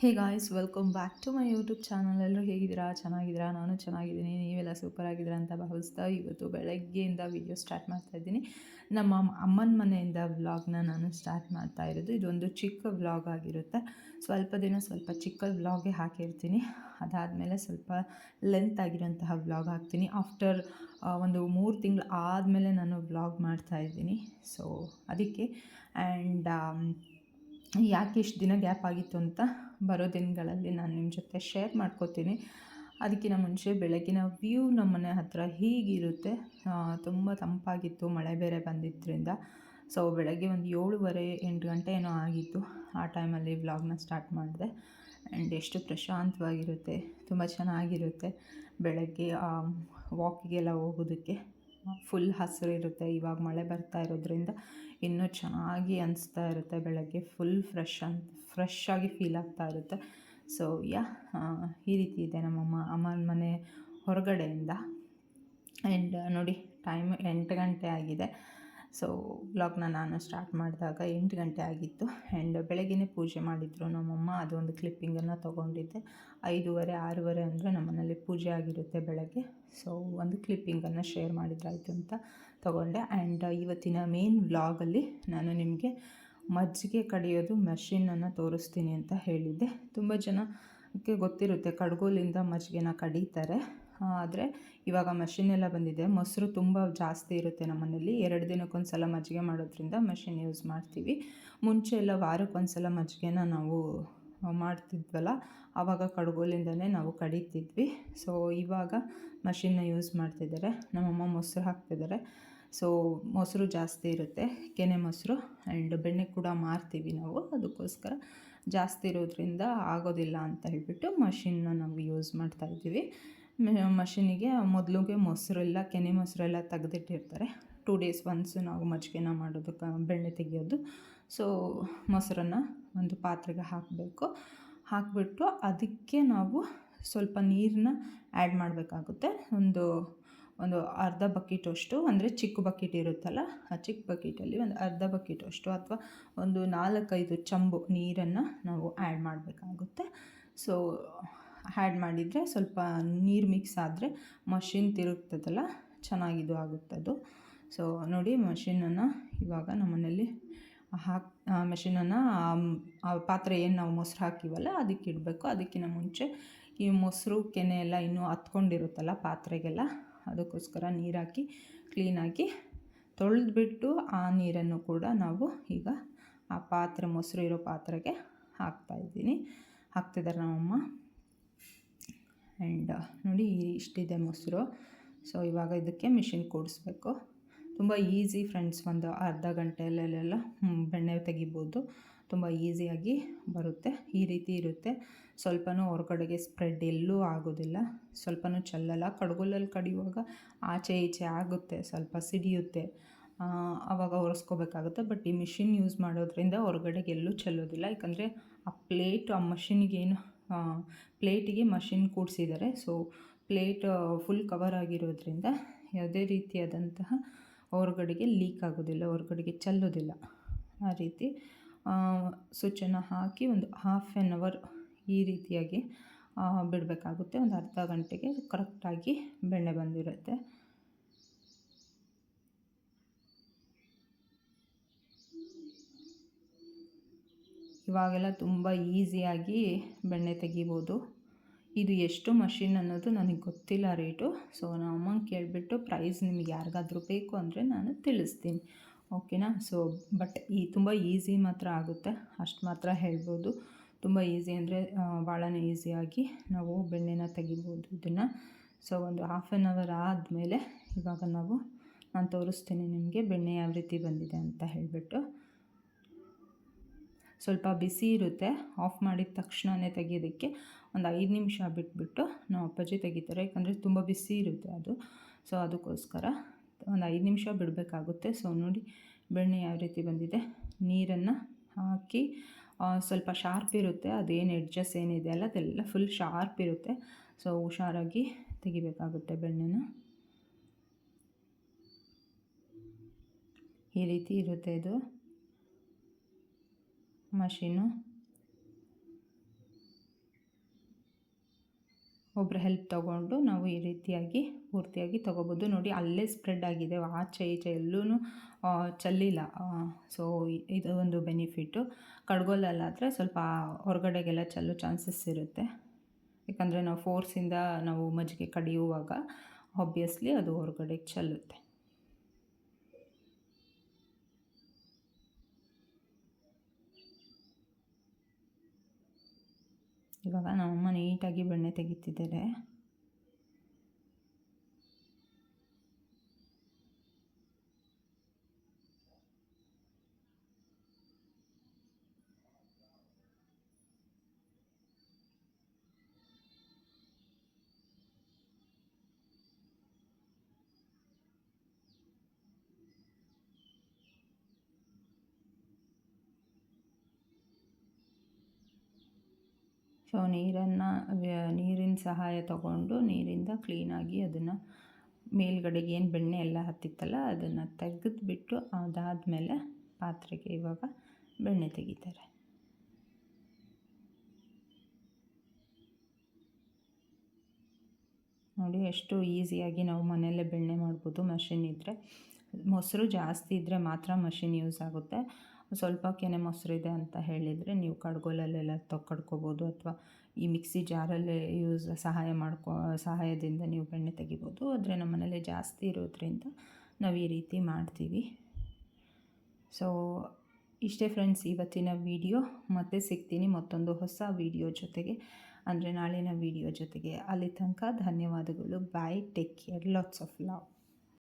Hey guys welcome back to my YouTube channel ಎಲ್ಲರೂ ಹೇಗಿದ್ದೀರಾ? ಚೆನ್ನಾಗಿದ್ದೀರಾ? ನಾನು ಚೆನ್ನಾಗಿದ್ದೀನಿ. ನೀವೆಲ್ಲ ಸೂಪರ್ ಆಗಿದ್ದೀರಾ ಅಂತ ಭಾವಿಸ್ತಾ ಇವತ್ತು ಬೆಳಗ್ಗೆಯಿಂದ ವಿಡಿಯೋ ಸ್ಟಾರ್ಟ್ ಮಾಡ್ತಾ ಇದ್ದೀನಿ. ನಮ್ಮ ಅಮ್ಮನ ಮನೆಯಿಂದ ವ್ಲಾಗ್ನ ನಾನು ಸ್ಟಾರ್ಟ್ ಮಾಡ್ತಾ ಇರೋದು. ಇದೊಂದು ಚಿಕ್ಕ ವ್ಲಾಗ್ ಆಗಿರುತ್ತೆ. ಸ್ವಲ್ಪ ದಿನ ಸ್ವಲ್ಪ ಚಿಕ್ಕ ವ್ಲಾಗೇ ಹಾಕಿರ್ತೀನಿ. ಅದಾದಮೇಲೆ ಸ್ವಲ್ಪ ಲೆಂತ್ ಆಗಿರೋಂತಹ ವ್ಲಾಗ್ ಹಾಕ್ತೀನಿ. ಆಫ್ಟರ್ ಒಂದು ಮೂರು ತಿಂಗಳು ಆದಮೇಲೆ ನಾನು ವ್ಲಾಗ್ ಮಾಡ್ತಾ ಇದ್ದೀನಿ. ಸೊ ಅದಕ್ಕೆ ಆ್ಯಂಡ್ ಯಾಕೆ ಇಷ್ಟು ದಿನ ಗ್ಯಾಪ್ ಆಗಿತ್ತು ಅಂತ ಬರೋ ದಿನಗಳಲ್ಲಿ ನಾನು ನಿಮ್ಮ ಜೊತೆ ಶೇರ್ ಮಾಡ್ಕೋತೀನಿ. ಅದಕ್ಕಿಂತ ಮುಂಚೆ ಬೆಳಗಿನ ವ್ಯೂ ನಮ್ಮ ಮನೆ ಹತ್ತಿರ ಹೀಗಿರುತ್ತೆ ತುಂಬ ತಂಪಾಗಿತ್ತು, ಮಳೆ ಬೇರೆ ಬಂದಿದ್ದರಿಂದ. ಸೊ ಬೆಳಗ್ಗೆ ಒಂದು ಏಳುವರೆ, ಎಂಟು ಗಂಟೆ ಏನೋ ಆಗಿತ್ತು. ಆ ಟೈಮಲ್ಲಿ ವ್ಲಾಗ್ನ ಸ್ಟಾರ್ಟ್ ಮಾಡಿದೆ. ಆ್ಯಂಡ್ ಎಷ್ಟು ಪ್ರಶಾಂತವಾಗಿರುತ್ತೆ, ತುಂಬ ಚೆನ್ನಾಗಿರುತ್ತೆ ಬೆಳಗ್ಗೆ ವಾಕಿಗೆಲ್ಲ ಹೋಗೋದಕ್ಕೆ. ಫುಲ್ ಹಸಿರು ಇರುತ್ತೆ. ಇವಾಗ ಮಳೆ ಬರ್ತಾ ಇರೋದ್ರಿಂದ ಇನ್ನೂ ಚೆನ್ನಾಗಿ ಅನಿಸ್ತಾ ಇರುತ್ತೆ ಬೆಳಗ್ಗೆ. ಫುಲ್ ಫ್ರೆಶ್ ಅನ್ ಫ್ರೆಶ್ ಆಗಿ ಫೀಲ್ ಆಗ್ತಾ ಇರುತ್ತೆ. ಸೊ ಯಾ ಈ ರೀತಿ ಇದೆ ನಮ್ಮಮ್ಮ ಅಮ್ಮನ ಮನೆ ಹೊರಗಡೆಯಿಂದ. ಆ್ಯಂಡ್ ನೋಡಿ ಟೈಮ್ ಎಂಟು ಗಂಟೆ ಆಗಿದೆ. ಸೊ ವ್ಲಾಗ್ನ ನಾನು ಸ್ಟಾರ್ಟ್ ಮಾಡಿದಾಗ ಎಂಟು ಗಂಟೆ ಆಗಿತ್ತು. ಆ್ಯಂಡ್ ಬೆಳಗ್ಗೆ ಪೂಜೆ ಮಾಡಿದರು. ನಮ್ಮಮ್ಮ ಅದೊಂದು ಕ್ಲಿಪ್ಪಿಂಗನ್ನು ತೊಗೊಂಡಿದ್ದೆ. ಐದೂವರೆ, ಆರೂವರೆ ಅಂದರೆ ನಮ್ಮನೇಲಿ ಪೂಜೆ ಆಗಿರುತ್ತೆ ಬೆಳಗ್ಗೆ. ಸೊ ಒಂದು ಕ್ಲಿಪ್ಪಿಂಗನ್ನು ಶೇರ್ ಮಾಡಿದ್ರಾಯಿತು ಅಂತ ತೊಗೊಂಡೆ. ಆ್ಯಂಡ್ ಇವತ್ತಿನ ಮೇನ್ ವ್ಲಾಗಲ್ಲಿ ನಾನು ನಿಮಗೆ ಮಜ್ಜಿಗೆ ಕಡಿಯೋದು ಮೆಷಿನನ್ನು ತೋರಿಸ್ತೀನಿ ಅಂತ ಹೇಳಿದ್ದೆ. ತುಂಬ ಜನಕ್ಕೆ ಗೊತ್ತಿರುತ್ತೆ ಕಡ್ಗೋಲಿಂದ ಮಜ್ಜಿಗೆನ ಕಡೀತಾರೆ. ಆದರೆ ಇವಾಗ ಮಷಿನ್ ಎಲ್ಲ ಬಂದಿದೆ. ಮೊಸರು ತುಂಬ ಜಾಸ್ತಿ ಇರುತ್ತೆ ನಮ್ಮನೇಲಿ ಎರಡು ದಿನಕ್ಕೊಂದು ಸಲ ಮಜ್ಜಿಗೆ ಮಾಡೋದ್ರಿಂದ ಮಷಿನ್ ಯೂಸ್ ಮಾಡ್ತೀವಿ. ಮುಂಚೆ ಎಲ್ಲ ವಾರಕ್ಕೊಂದು ಸಲ ಮಜ್ಜಿಗೆನ ನಾವು ಮಾಡ್ತಿದ್ವಲ್ಲ ಆವಾಗ ಕಡ್ಗೋಲಿಂದನೇ ನಾವು ಕಡಿತಿದ್ವಿ. ಸೊ ಇವಾಗ ಮಷಿನ್ನ ಯೂಸ್ ಮಾಡ್ತಿದ್ದಾರೆ. ನಮ್ಮಮ್ಮ ಮೊಸರು ಹಾಕ್ತಿದ್ದಾರೆ. ಸೊ ಮೊಸರು ಜಾಸ್ತಿ ಇರುತ್ತೆ. ಕೆನೆ ಮೊಸರು ಆ್ಯಂಡ್ ಬೆಣ್ಣೆ ಕೂಡ ಮಾರ್ತೀವಿ ನಾವು. ಅದಕ್ಕೋಸ್ಕರ ಜಾಸ್ತಿ ಇರೋದ್ರಿಂದ ಆಗೋದಿಲ್ಲ ಅಂತ ಹೇಳಿಬಿಟ್ಟು ಮಷಿನ್ನ ನಾವು ಯೂಸ್ ಮಾಡ್ತಾಯಿದ್ದೀವಿ ಮಷಿನಿಗೆ ಮೊದಲಿಗೆ ಮೊಸರೆಲ್ಲ, ಕೆನೆ ಮೊಸರೆಲ್ಲ ತೆಗೆದಿಟ್ಟಿರ್ತಾರೆ. ಟೂ ಡೇಸ್ ಒನ್ಸ್ ನಾವು ಮಜ್ಜಿಗೆನ ಮಾಡೋದಕ್ಕೆ ಬೆಣ್ಣೆ ತೆಗೆಯೋದು. ಸೊ ಮೊಸರನ್ನು ಒಂದು ಪಾತ್ರೆಗೆ ಹಾಕಬೇಕು. ಹಾಕಿಬಿಟ್ಟು ಅದಕ್ಕೆ ನಾವು ಸ್ವಲ್ಪ ನೀರನ್ನ ಆ್ಯಡ್ ಮಾಡಬೇಕಾಗುತ್ತೆ. ಒಂದು ಒಂದು ಅರ್ಧ ಬಕೆಟಷ್ಟು ಅಂದರೆ ಚಿಕ್ಕ ಬಕೆಟ್ ಇರುತ್ತಲ್ಲ, ಆ ಚಿಕ್ಕ ಬಕೆಟಲ್ಲಿ ಒಂದು ಅರ್ಧ ಬಕೆಟಷ್ಟು ಅಥವಾ ಒಂದು ನಾಲ್ಕೈದು ಚಂಬು ನೀರನ್ನು ನಾವು ಆ್ಯಡ್ ಮಾಡಬೇಕಾಗುತ್ತೆ. ಸೊ ಆ್ಯಡ್ ಮಾಡಿದರೆ ಸ್ವಲ್ಪ ನೀರು ಮಿಕ್ಸ್ ಆದರೆ ಮಷಿನ್ ತಿರುಗ್ತದಲ್ಲ, ಚೆನ್ನಾಗಿದು ಆಗುತ್ತೆ ಅದು. ಸೊ ನೋಡಿ ಮಷಿನನ್ನು ಇವಾಗ ನಮ್ಮನೇಲಿ ಹಾಕಿ ಮೆಷಿನನ್ನು ಆ ಪಾತ್ರೆ ಏನು ನಾವು ಮೊಸರು ಹಾಕಿವಲ್ಲ ಅದಕ್ಕೆ ಇಡಬೇಕು. ಅದಕ್ಕಿಂತ ಮುಂಚೆ ಈ ಮೊಸರು, ಕೆನೆ ಎಲ್ಲ ಇನ್ನೂ ಹತ್ಕೊಂಡಿರುತ್ತಲ್ಲ ಪಾತ್ರೆಗೆಲ್ಲ, ಅದಕ್ಕೋಸ್ಕರ ನೀರು ಹಾಕಿ ಕ್ಲೀನಾಗಿ ತೊಳೆದ್ಬಿಟ್ಟು ಆ ನೀರನ್ನು ಕೂಡ ನಾವು ಈಗ ಆ ಪಾತ್ರೆ, ಮೊಸರು ಇರೋ ಪಾತ್ರೆಗೆ ಹಾಕ್ತಾಯಿದ್ದೀನಿ ಹಾಕ್ತಿದ್ದಾರೆ ನಮ್ಮಮ್ಮ. ಆ್ಯಂಡ್ ನೋಡಿ ಇಷ್ಟಿದೆ ಮೊಸರು. ಸೊ, ಇವಾಗ ಇದಕ್ಕೆ ಮಿಷಿನ್ ಕೂಡಿಸ್ಬೇಕು. ತುಂಬ ಈಸಿ ಫ್ರೆಂಡ್ಸ್, ಒಂದು ಅರ್ಧ ಗಂಟೆಯಲ್ಲೆಲ್ಲ ಬೆಣ್ಣೆ ತೆಗಿಬೋದು. ತುಂಬ ಈಸಿಯಾಗಿ ಬರುತ್ತೆ. ಈ ರೀತಿ ಇರುತ್ತೆ. ಸ್ವಲ್ಪನೂ ಹೊರಗಡೆಗೆ ಸ್ಪ್ರೆಡ್ ಎಲ್ಲೂ ಆಗೋದಿಲ್ಲ. ಸ್ವಲ್ಪನೂ ಚೆಲ್ಲಲ್ಲ. ಕಡಗುಲಲ್ಲಿ ಕಡಿಯುವಾಗ ಆಚೆ ಈಚೆ ಆಗುತ್ತೆ. ಸ್ವಲ್ಪ ಸಿಡಿಯುತ್ತೆ. ಆವಾಗ ಒರೆಸ್ಕೋಬೇಕಾಗುತ್ತೆ. ಬಟ್ ಈ ಮಿಷಿನ್ ಯೂಸ್ ಮಾಡೋದ್ರಿಂದ ಹೊರಗಡೆಗೆ ಎಲ್ಲೂ ಚೆಲ್ಲೋದಿಲ್ಲ. ಯಾಕಂದರೆ ಆ ಪ್ಲೇಟು, ಆ ಮಷಿನಿಗೇನು ಪ್ಲೇಟಿಗೆ ಮಷಿನ್ ಕೂಡಿಸಿದ್ದಾರೆ. ಸೊ ಪ್ಲೇಟ್ ಫುಲ್ ಕವರ್ ಆಗಿರೋದ್ರಿಂದ ಯಾವುದೇ ರೀತಿಯಾದಂತಹ ಹೊರಗಡೆಗೆ ಲೀಕ್ ಆಗೋದಿಲ್ಲ, ಹೊರಗಡೆಗೆ ಚೆಲ್ಲೋದಿಲ್ಲ. ಆ ರೀತಿ ಸ್ವಿಚ್ಚನ್ನು ಹಾಕಿ ಒಂದು ಹಾಫ್ ಆ್ಯನ್ ಅವರ್ ಈ ರೀತಿಯಾಗಿ ಬಿಡಬೇಕಾಗುತ್ತೆ. ಒಂದು ಅರ್ಧ ಗಂಟೆಗೆ ಕರೆಕ್ಟಾಗಿ ಬೆಣ್ಣೆ ಬಂದಿರುತ್ತೆ. ಇವಾಗೆಲ್ಲ ತುಂಬ ಈಸಿಯಾಗಿ ಬೆಣ್ಣೆ ತೆಗಿಬೋದು. ಇದು ಎಷ್ಟು ಮಷಿನ್ ಅನ್ನೋದು ನನಗೆ ಗೊತ್ತಿಲ್ಲ ರೇಟು. ಸೊ ನಾ ಅಮ್ಮಂಗೆ ಕೇಳಿಬಿಟ್ಟು ಪ್ರೈಸ್ ನಿಮಗೆ ಯಾರಿಗಾದ್ರೂ ಬೇಕು ಅಂದರೆ ನಾನು ತಿಳಿಸ್ತೀನಿ. ಓಕೆನಾ? ಸೊ ಬಟ್ ಈ ತುಂಬ ಈಸಿ ಮಾತ್ರ ಆಗುತ್ತೆ. ಅಷ್ಟು ಮಾತ್ರ ಹೇಳ್ಬೋದು. ತುಂಬ ಈಸಿ ಅಂದರೆ ಭಾಳನೇ ಈಸಿಯಾಗಿ ನಾವು ಬೆಣ್ಣೆನ ತೆಗಿಬೋದು ಇದನ್ನು. ಸೊ ಒಂದು ಹಾಫ್ ಆನ್ ಅವರ್ ಆದಮೇಲೆ ಇವಾಗ ನಾವು, ನಾನು ತೋರಿಸ್ತೀನಿ ನಿಮಗೆ ಬೆಣ್ಣೆ ಯಾವ ರೀತಿ ಬಂದಿದೆ ಅಂತ ಹೇಳಿಬಿಟ್ಟು. ಸ್ವಲ್ಪ ಬಿಸಿ ಇರುತ್ತೆ ಆಫ್ ಮಾಡಿದ ತಕ್ಷಣವೇ ತೆಗೆಯೋದಕ್ಕೆ ಒಂದು ಐದು ನಿಮಿಷ ಬಿಟ್ಬಿಟ್ಟು ನಾವು ಅಪ್ಪಾಜಿ ತೆಗಿತಾರೆ, ಯಾಕಂದರೆ ತುಂಬ ಬಿಸಿ ಇರುತ್ತೆ ಅದು. ಸೊ ಅದಕ್ಕೋಸ್ಕರ ಒಂದು ಐದು ನಿಮಿಷ ಬಿಡಬೇಕಾಗುತ್ತೆ. ಸೊ ನೋಡಿ ಬೆಣ್ಣೆ ಯಾವ ರೀತಿ ಬಂದಿದೆ. ನೀರನ್ನು ಹಾಕಿ ಸ್ವಲ್ಪ ಶಾರ್ಪ್ ಇರುತ್ತೆ, ಅದೇನು ಎಡ್ಜಸ್ ಏನಿದೆ ಅಲ್ಲ, ಅದೆಲ್ಲ ಫುಲ್ ಶಾರ್ಪ್ ಇರುತ್ತೆ. ಸೊ ಹುಷಾರಾಗಿ ತೆಗಿಬೇಕಾಗುತ್ತೆ ಬೆಣ್ಣೆನ. ಈ ರೀತಿ ಇರುತ್ತೆ ಇದು. ಮಷೀನು. ಒಬ್ಬರ ಹೆಲ್ಪ್ ತೊಗೊಂಡು ನಾವು ಈ ರೀತಿಯಾಗಿ ಪೂರ್ತಿಯಾಗಿ ತೊಗೋಬೋದು. ನೋಡಿ, ಅಲ್ಲೇ ಸ್ಪ್ರೆಡ್ ಆಗಿದೆ. ಆಚೆ ಈಚೆ ಎಲ್ಲೂ ಚಲ್ಲಿಲ್ಲ. ಸೊ ಇದು ಒಂದು ಬೆನಿಫಿಟ್ಟು ಕಡ್ಗೋಲಲ್ಲಾದರೆ ಸ್ವಲ್ಪ ಹೊರಗಡೆಗೆಲ್ಲ ಚೆಲ್ಲೋ ಚಾನ್ಸಸ್ ಇರುತ್ತೆ. ಯಾಕಂದರೆ ನಾವು ಫೋರ್ಸಿಂದ ನಾವು ಮಜ್ಜಿಗೆ ಕಡಿಯುವಾಗ ಆಬ್ವಿಯಸ್ಲಿ ಅದು ಹೊರಗಡೆ ಚೆಲ್ಲುತ್ತೆ. ಇವಾಗ ನಮ್ಮಮ್ಮ ನೀಟಾಗಿ ಬೆಣ್ಣೆ ತೆಗಿತಿದ್ದಾರೆ ಸೊ, ನೀರನ್ನು ನೀರಿನ ಸಹಾಯ ತಗೊಂಡು ನೀರಿಂದ ಕ್ಲೀನಾಗಿ ಅದನ್ನು ಮೇಲ್ಗಡೆಗೆ ಏನು ಬೆಣ್ಣೆ ಎಲ್ಲ ಹತ್ತಿತ್ತಲ್ಲ, ಅದನ್ನು ತೆಗೆದುಬಿಟ್ಟು ಅದಾದಮೇಲೆ ಪಾತ್ರೆಗೆ ಇವಾಗ ಬೆಣ್ಣೆ ತೆಗಿತಾರೆ. ನೋಡಿ, ಎಷ್ಟು ಈಸಿಯಾಗಿ ನಾವು ಮನೆಯಲ್ಲೇ ಬೆಣ್ಣೆ ಮಾಡ್ಬೋದು ಮಷಿನ್ ಇದ್ದರೆ ಮೊಸರು ಜಾಸ್ತಿ ಇದ್ದರೆ ಮಾತ್ರ ಮಷಿನ್ ಯೂಸ್ ಆಗುತ್ತೆ. ಸ್ವಲ್ಪ ಕೆನೆ ಮೊಸರಿದೆ ಅಂತ ಹೇಳಿದರೆ ನೀವು ಕಡ್ಗೋಲಲ್ಲೆಲ್ಲ ಕಡ್ಕೋಬೋದು ಅಥವಾ ಈ ಮಿಕ್ಸಿ ಜಾರಲ್ಲೇ ಯೂಸ್ ಸಹಾಯ ಮಾಡ್ಕೊ, ಸಹಾಯದಿಂದ ನೀವು ಬೆಣ್ಣೆ ತೆಗಿಬೋದು. ಆದರೆ ನಮ್ಮ ಮನೇಲಿ ಜಾಸ್ತಿ ಇರೋದ್ರಿಂದ ನಾವು ಈ ರೀತಿ ಮಾಡ್ತೀವಿ. ಸೊ ಇಷ್ಟೇ ಫ್ರೆಂಡ್ಸ್ ಇವತ್ತಿನ ವಿಡಿಯೋ ಮತ್ತೆ ಸಿಗ್ತೀನಿ ಮತ್ತೊಂದು ಹೊಸ ವಿಡಿಯೋ ಜೊತೆಗೆ. ಅಂದರೆ ನಾಳಿನ ವಿಡಿಯೋ ಜೊತೆಗೆ. ಅಲ್ಲಿ ತನಕ ಧನ್ಯವಾದಗಳು. Bye take care lots of love